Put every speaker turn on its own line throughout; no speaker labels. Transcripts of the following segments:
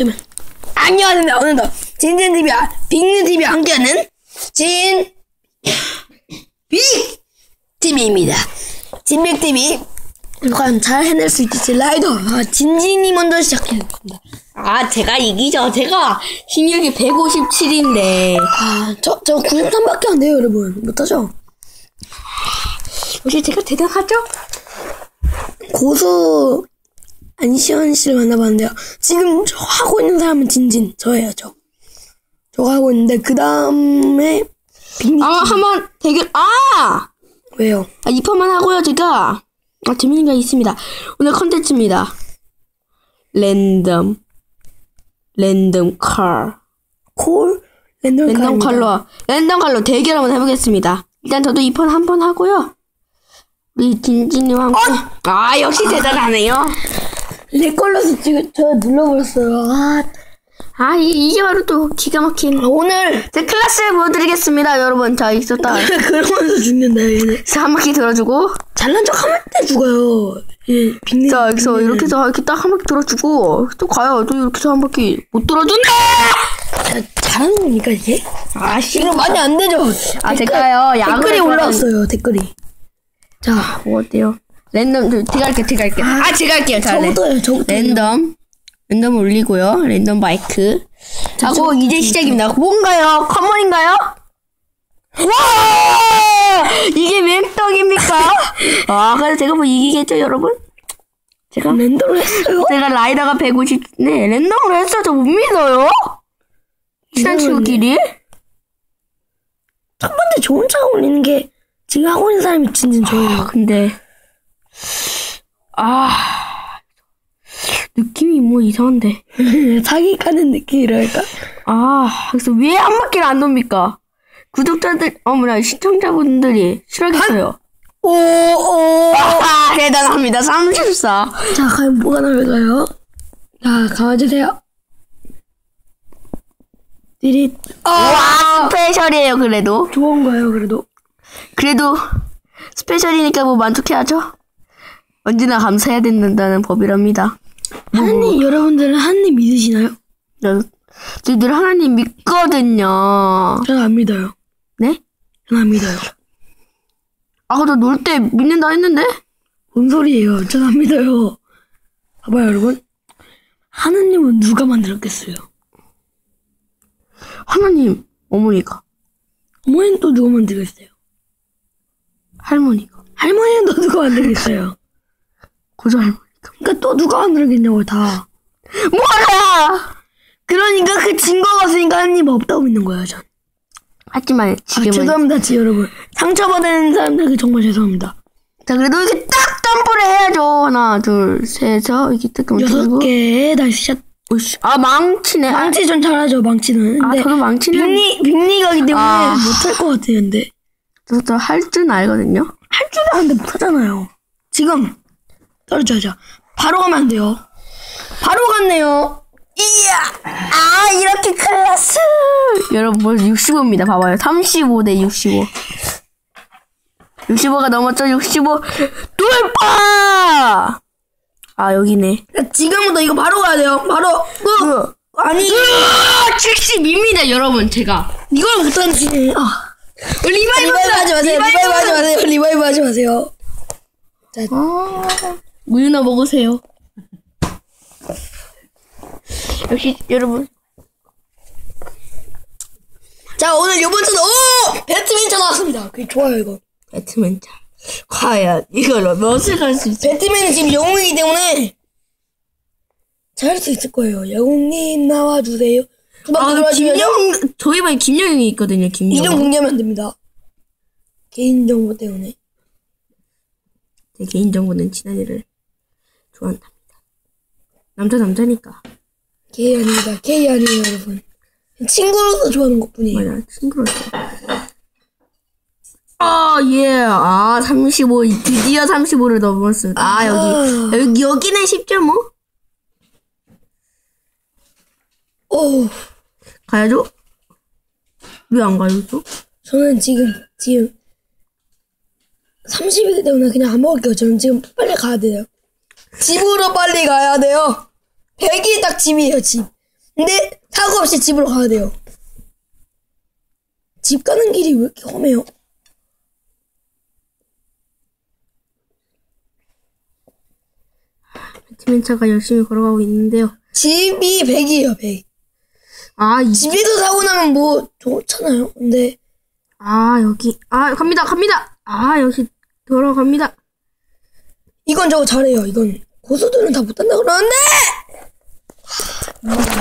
되면. 안녕하세요. 오늘도 진진TV와 빅뉴TV와 함께하는 진, 빅! TV입니다. 진빅TV. 과연 잘 해낼 수 있을지 라이더. 아, 진진이 먼저 시작해야 겁니다.
아, 제가 이기죠. 제가 신력이 157인데.
아, 저, 저 93밖에 안 돼요, 여러분. 못하죠?
역시 제가 대단하죠?
고수 안시현 씨를 만나봤는데요. 지금 저 하고 있는 사람은 진진, 저예요, 저. 저가 하고 있는데, 그 다음에, 빅미,
아, 한번 대결, 아!
왜요?
아, 2편만 하고요, 제가. 아, 재밌는 게 있습니다. 오늘 컨텐츠입니다. 랜덤. 랜덤 칼.
콜? 랜덤,
랜덤
칼입니다.
칼로, 랜덤 칼로 대결 한번 해보겠습니다. 일단 저도 2편 한 번 하고요. 우리 진진님 한 번. 아, 역시 대단하네요.
렉 걸려서 지금 저 눌러버렸어요. 아,
아, 이, 이게 바로 또 기가 막힌.
오늘,
제 클래스를 보여드리겠습니다, 여러분. 자, 있었다.
그러면서 죽는다, 얘네.
자, 한 바퀴 돌아주고.
잘난 척 하면 때 죽어요. 예, 빅리.
자, 여기서 이렇게 해서 이렇게 딱 한 바퀴 돌아주고. 또 가요. 또 이렇게 해서 한 바퀴 못 돌아준다!
자, 잘하는 겁니까, 이게?
아, 씨.
이거 많이 안 되죠?
아,
댓글-
제가요,
댓글이 올라왔어요, 댓글이. 자,
뭐 어때요? 랜덤, 저, 제가 할게요, 제가 할게요. 아, 제가 할게요. 자,
저부터.
랜덤. 랜덤 올리고요. 랜덤 마이크. 하고, 이제 시작입니다. 뭔가요? 커먼인가요? 와! 이게 맹떡입니까? 아, 그래서 제가 뭐 이기겠죠, 여러분? 제가
랜덤을 했어요?
제가 라이더가 150, 네, 랜덤으로 했어. 저 못 믿어요? 친한 친구끼리?
첫 번째 좋은 차 올리는 게 지금 하고 있는 사람이 진진 저예요.
근데, 아, 느낌이 뭐 이상한데.
사기 까는 느낌이랄까?
아, 그래서 왜 한 바퀴를 안 돕니까? 구독자들, 어머나, 시청자분들이 싫어하겠어요.
오, 오.
아, 대단합니다. 34.
자, 과연 뭐가 나올까요? 자, 가만주세요. 띠릿.
와, 스페셜이에요, 그래도.
좋은 거예요, 그래도.
그래도, 스페셜이니까 뭐 만족해야죠? 언제나 감사해야 된다는 법이랍니다.
하나님, 여러분들은 하나님 믿으시나요?
저- 저희들 하나님 믿거든요.
저는 안 믿어요.
네?
저는 안 믿어요.
아, 나놀 때 믿는다 했는데?
뭔 소리예요? 저는 안 믿어요. 봐봐요, 여러분. 하나님은 누가 만들었겠어요?
하나님, 어머니가,
어머니는 또 누가 만들겠어요?
할머니가,
할머니는 또 누가 만들겠어요?
할머니가.
그러니까 또 누가 만들겠냐고, 다.
뭐야!
그러니까 그 증거가 없으니까 하나님 없다고 믿는 거예요, 전.
하지만
아,
지금은
죄송합니다, 지 여러분. 상처받은 사람들에게 정말 죄송합니다.
자 그래도 이렇게 딱 점프를 해야죠 하나 둘셋서 이렇게 딱
여섯 개 나이스 샷.
오씨 아 망치네
망치 전 잘하죠, 망치는.
아
근데
저도 망치는
빅리, 빅리가기 때문에
아.
못할 것 같아요, 근데.
저도 할 줄은 알거든요
할 줄 아는데 못하잖아요. 지금, 떨어져야죠. 바로 가면 안 돼요. 바로 갔네요. 이야!
아 이렇게 클래스 여러분 뭐 65입니다 봐봐요 35 대 65 65가 넘었죠 65 돌파 아 여기네
지금부터 이거 바로 가야 돼요. 바로. 으, 아니,
72입니다 여러분 제가
이걸 못하지. 아. 리바이브 하지 마세요. 리바이브 하지 마세요. 리바이브 하지 마세요. 자,
우유나 먹으세요. 역시 여러분
자, 오늘 이번 주는, 오! 배트맨 차 나왔습니다. 그게 좋아요, 이거.
배트맨 자 과연 이걸로 몇을 갈 수 있어?
배트맨은 지금 영웅이기 때문에 잘 할 수 있을 거예요. 영웅님 나와주세요.
아 김영 저희 반에 김영이 있거든요. 김영.
이름 공개하면 안 됩니다. 개인 정보 때문에.
제 개인 정보는 친한 이를 좋아한답니다. 남자 남자니까
개 아닙니다. 개 아니에요, 여러분. 친구로서 좋아하는 것 뿐이에요.
맞아 친구로서. 아 예. 아 35. 드디어 35를 넘었습니다. 아 여기 여기 여기는 쉽죠 뭐.
오,
가야죠? 왜 안 가요 또?
저는 지금, 지금, 30이기 때문에 그냥 안 먹을게요. 저는 지금 빨리 가야 돼요. 집으로 빨리 가야 돼요. 100이 딱 집이에요, 집. 근데 사고 없이 집으로 가야 돼요. 집 가는 길이 왜 이렇게 험해요?
배트맨차가 열심히 걸어가고 있는데요.
집이 100이에요, 100.
아, 이,
집에서 사고 나면 뭐 좋잖아요. 근데
아, 여기. 아, 갑니다, 갑니다! 아, 역시 돌아갑니다.
이건 저거 잘해요. 이건 고수들은 다 못한다 그러는데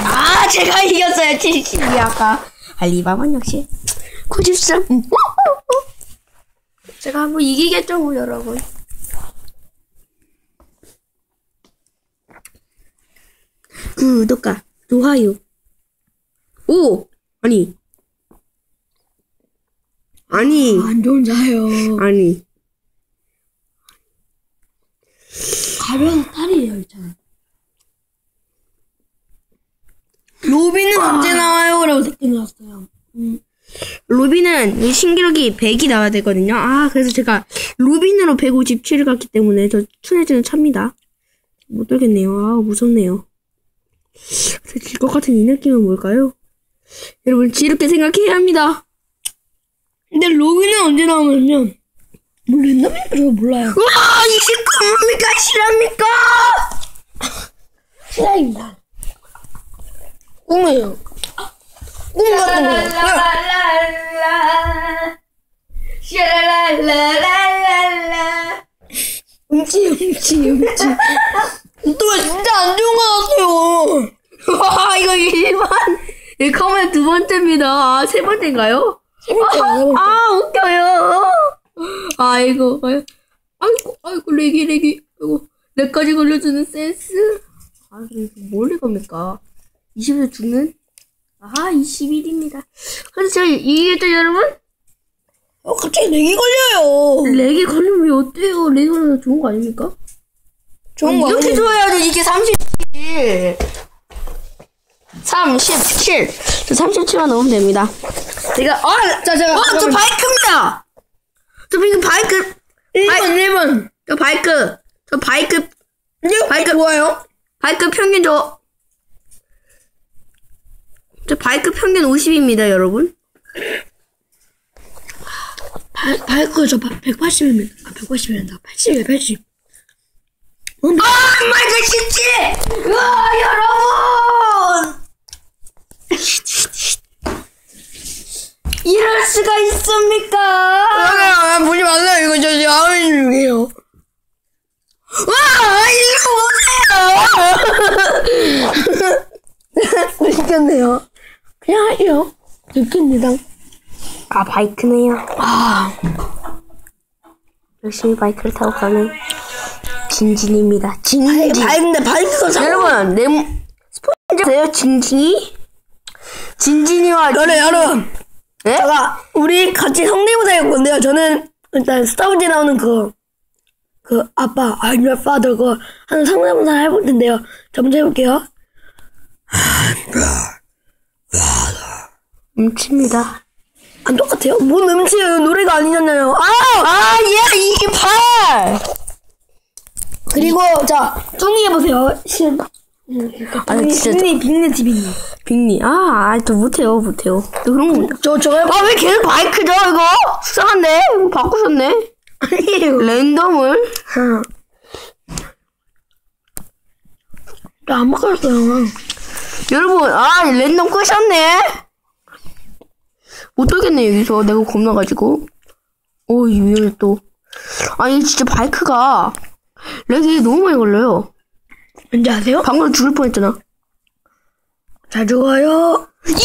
아, 제가 이겼어요. 72 아까. 알리바만 역시 93. 제가 한번 이기겠죠, 뭐, 여러분. 구독과 좋아요. 오! 아니. 아니.
안 좋은 자예요.
아니.
가벼운 탈이에요, 이 차는. 로비는 언제 나와요? 라고 댓글 나왔어요.
로빈은 이 신기록이 100이 나와야 되거든요. 아, 그래서 제가 로빈으로 157을 갔기 때문에 저 춘해지는 찹니다. 못 돌겠네요. 아, 무섭네요. 질것 같은 이 느낌은 뭘까요? 여러분, 지롭게 생각해야 합니다.
근데 로비는 언제 나오냐면 모르겠나? 저거 몰라요.
와, 이게 꿈입니까? 실합니까?
실화입니다. 꿈이에요. 꿈 같은 거.
랄랄라. 샤랄랄랄랄라.
음치, 음치, 음치. 또 진짜 안 좋은 거 같아요.
와, 이거 일반. 이 커맨 두 번째입니다. 아, 세 번째인가요?
세 번째, 세 번째.
아, 웃겨요. 아이고, 아이고, 아이고, 레기, 레기. 아이고, 내까지 걸려주는 센스. 아, 그래서 뭘 읽겁니까? 20에서 죽는? 아, 21입니다. 그래서 제가 이기겠죠, 여러분?
어, 갑자기 내기 걸려요.
렉이 걸리면 왜 어때요? 렉이 걸리면 좋은 거 아닙니까?
좋은 거
이렇게. 좋아야죠. 이게 37. 37. 저 37만 넣으면 됩니다. 제가, 어,
자, 제가.
어, 저 바이크입니다! 저 지금 바이크,
1번, 1번.
저 바이크, 저 바이크,
이거
바이크.
좋아요?
바이크 평균 저, 저 바이크 평균 50입니다, 여러분.
바, 바이크 저 180이면, 아, 180이란다. 80이에요, 80.
아, 마이크 쉽지! 우와, 여러분! 이럴 수가 있습니까?
아, 보지 말래요. 이거 저 야외 중이에요.
와, 이거 보세요!
느꼈네요. 그냥 하죠. 느낍니다.
아, 바이크네요.
아,
열심히 바이크를 타고 가는 진진입니다. 진진.
바이크인데 바이크가 참.
여러분, 내 스포츠 세요 진진이? 진진이와
여러분, 여러분.
네?
제가, 우리 같이 성대모사 할 건데요. 저는 일단 스타워즈에 나오는 그, 그, 아빠, I'm your father, 그, 하는 성대모사 해볼 텐데요. 저 먼저 해볼게요.
훔칩니다.
안 똑같아요? 뭔 음치예요? 노래가 아니잖아요. 아!
아, 얘 이게 팔!
그리고, 자, 뚱이 해보세요. 실,
아니, 진짜
빅니, 빅니 TV니.
빅니. 아, 아, 또 못해요, 못해요. 또 그런 거.
저, 해보
아, 왜 계속 바이크죠, 이거? 수상한데? 이거 바꾸셨네?
아니에요.
랜덤을?
나안 바꿨어요.
여러분, 아, 랜덤 끄셨네? 못 돌겠네, 여기서. 내가 겁나가지고. 오, 이 위에 또. 아니, 진짜 바이크가, 렉이 너무 많이 걸려요.
왠지 아세요?
방금 죽을 뻔했잖아.
자, 좋아요.
25,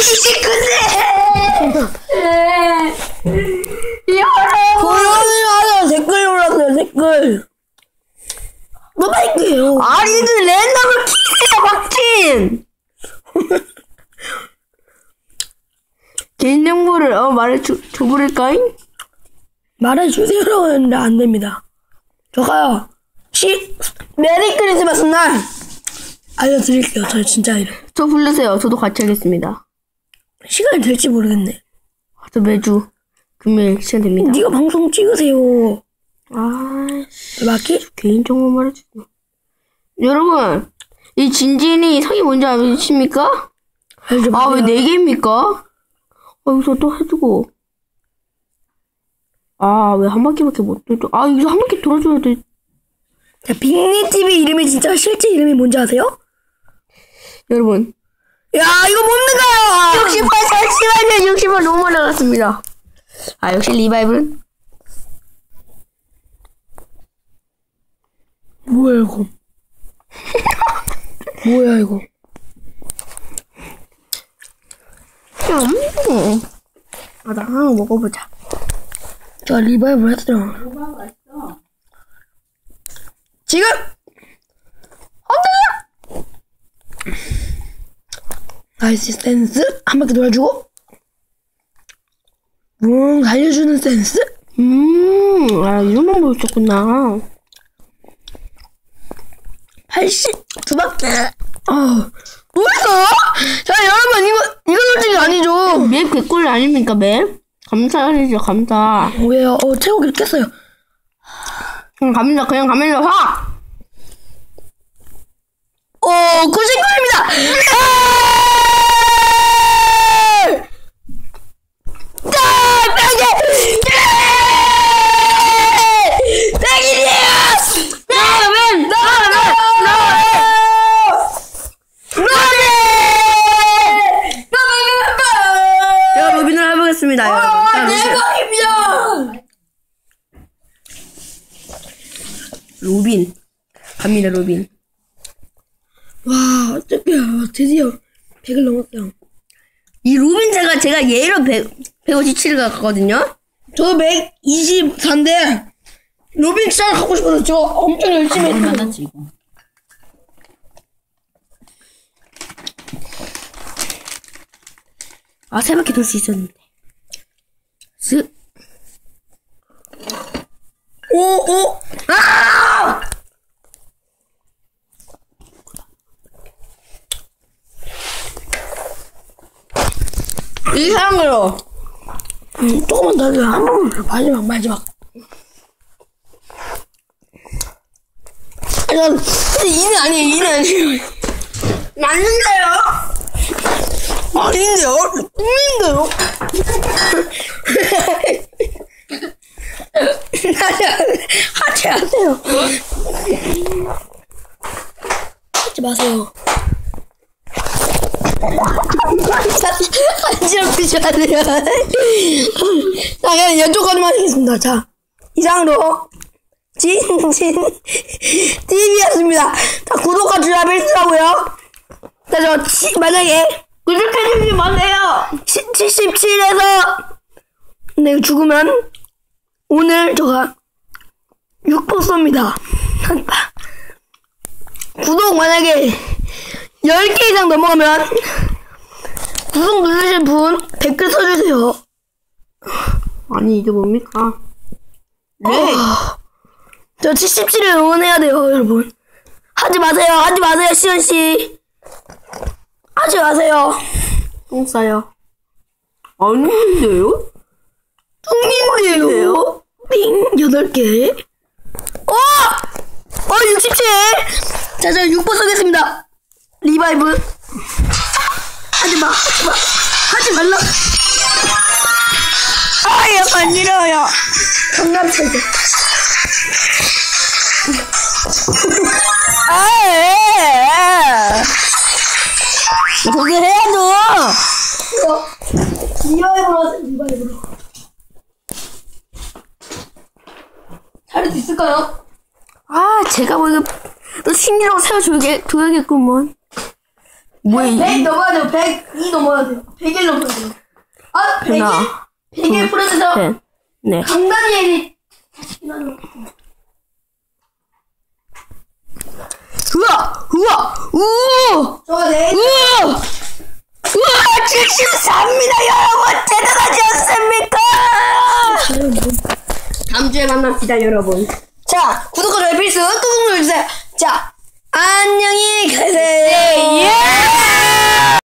29세! 여러분!
고연이 하자 댓글 올랐어요, 댓글. 너 바이크예요.
아니, 그 랜덤을 키세요, 박진! 개인 정보를, 어, 말해 줘, 줘버릴까잉?
말해주세요라고 했는데 안 됩니다. 저가요. 시, 메리 크리스마스 날 알려드릴게요. 저 진짜 이래.
저 부르세요. 저도 같이 하겠습니다.
시간이 될지 모르겠네.
저 매주 금요일 시간 됩니다.
네가 방송 찍으세요.
아,
마키?
개인 정보 말해주세요. 여러분, 이 진진이 성이 뭔지 아십니까? 아, 왜 네 개입니까? 아, 여기서 또 해주고. 아, 왜 한 바퀴밖에 못 돌죠? 아, 여기서 한 바퀴 돌아줘야 돼.
자, 빅리 TV 이름이 진짜 실제 이름이 뭔지 아세요?
여러분.
야, 이거 뭡니까?
68, 잠시만요. 68 너무 많이 나갔습니다. 아, 역시 리바이브는?
뭐야 이거? 뭐야 이거?
음. 아, 나 하나 먹어보자.
자, 리바이브 했어요. 지금! 엉덩이야! 나이스 센스 한 바퀴 돌아주고 웅 달려주는 센스
음, 아, 이런 방법 있었구나.
80 두 바퀴 어 뭐했어? 자 여러분 이거 이거 솔직히 아니죠
맵 개꿀 아닙니까, 맵? 감사하시죠, 감사.
왜요? 어 채우기를 깼어요
그냥 갑니다, 그냥 갑니다, 화!
오, 99입니다! 자, 빼기! 빼기이에요
나면! 나면! 제가 로빈을 해보겠습니다, 여러분. 자, 로빈.
대박입니다!
로빈. 갑니다, 로빈.
와, 어떡해요. 드디어 100을 넘었어요.
이 로빈 제가, 제가 얘로 100, 157을 갔거든요?
저 124인데, 로빈 짤 갖고 싶어서 저 엄청 열심히 했어요.
만났지 이거.
아, 세 바퀴 돌수 있었는데. 쓱.
오, 오! 아!
이 사람으로.
음, 조금만 더 해요. 한 번만 더. 마지막, 마지막. 근데 이는 아니에요, 이는 아니에요.
맞는데요?
아닌데요? 꿈인데요? 하지, 마세요. 하지 마세요. 간지럽히셔야 돼요. 자, 그냥 연속까지만 하겠습니다. 자, 이상으로, 진, 진, TV였습니다. 자, 구독과 좋아요 필수라고요 자, 저, 치, 만약에,
구독해주지 마세요!
77에서 내가 죽으면 오늘 저가 6포 쏩니다. 구독 만약에 10개 이상 넘어가면 구독 누르실 분 댓글 써주세요.
아니, 이게 뭡니까?
네. 저 77을 응원해야 돼요, 여러분. 하지 마세요, 하지 마세요, 시연씨. 하지 마세요.
똥 싸요. 아닌데요?
뚱인데요? 띵, 8개. 어! 어, 67! 자, 저 6번 쓰겠습니다. 리바이브. 하지 마, 하지 마. 하지 말라. 아, 얘 간지러워요. 강남철도. 아, 예.
그게 해야죠!
이거, 리바이브로 하세요, 리바이브로. 할 수 있을까요?
아, 제가 뭐 이거, 또 신기록 세워줘야겠구먼. 뭐야,
이100 넘어야 돼요. 102 넘어야 돼요. 101 넘어야 돼요. 아, 101?
하나,
101 플러스서
네. 네.
강다니엘이
우와! 우와! 우와!
저가 내
우와! 우와! 74입니다, 여러분! 대단하지 않습니까? 다음 주에 만납시다, 여러분.
자, 구독과 좋아요 필수 꾹꾹 눌러주세요. 자, 안녕히 가세요.
예!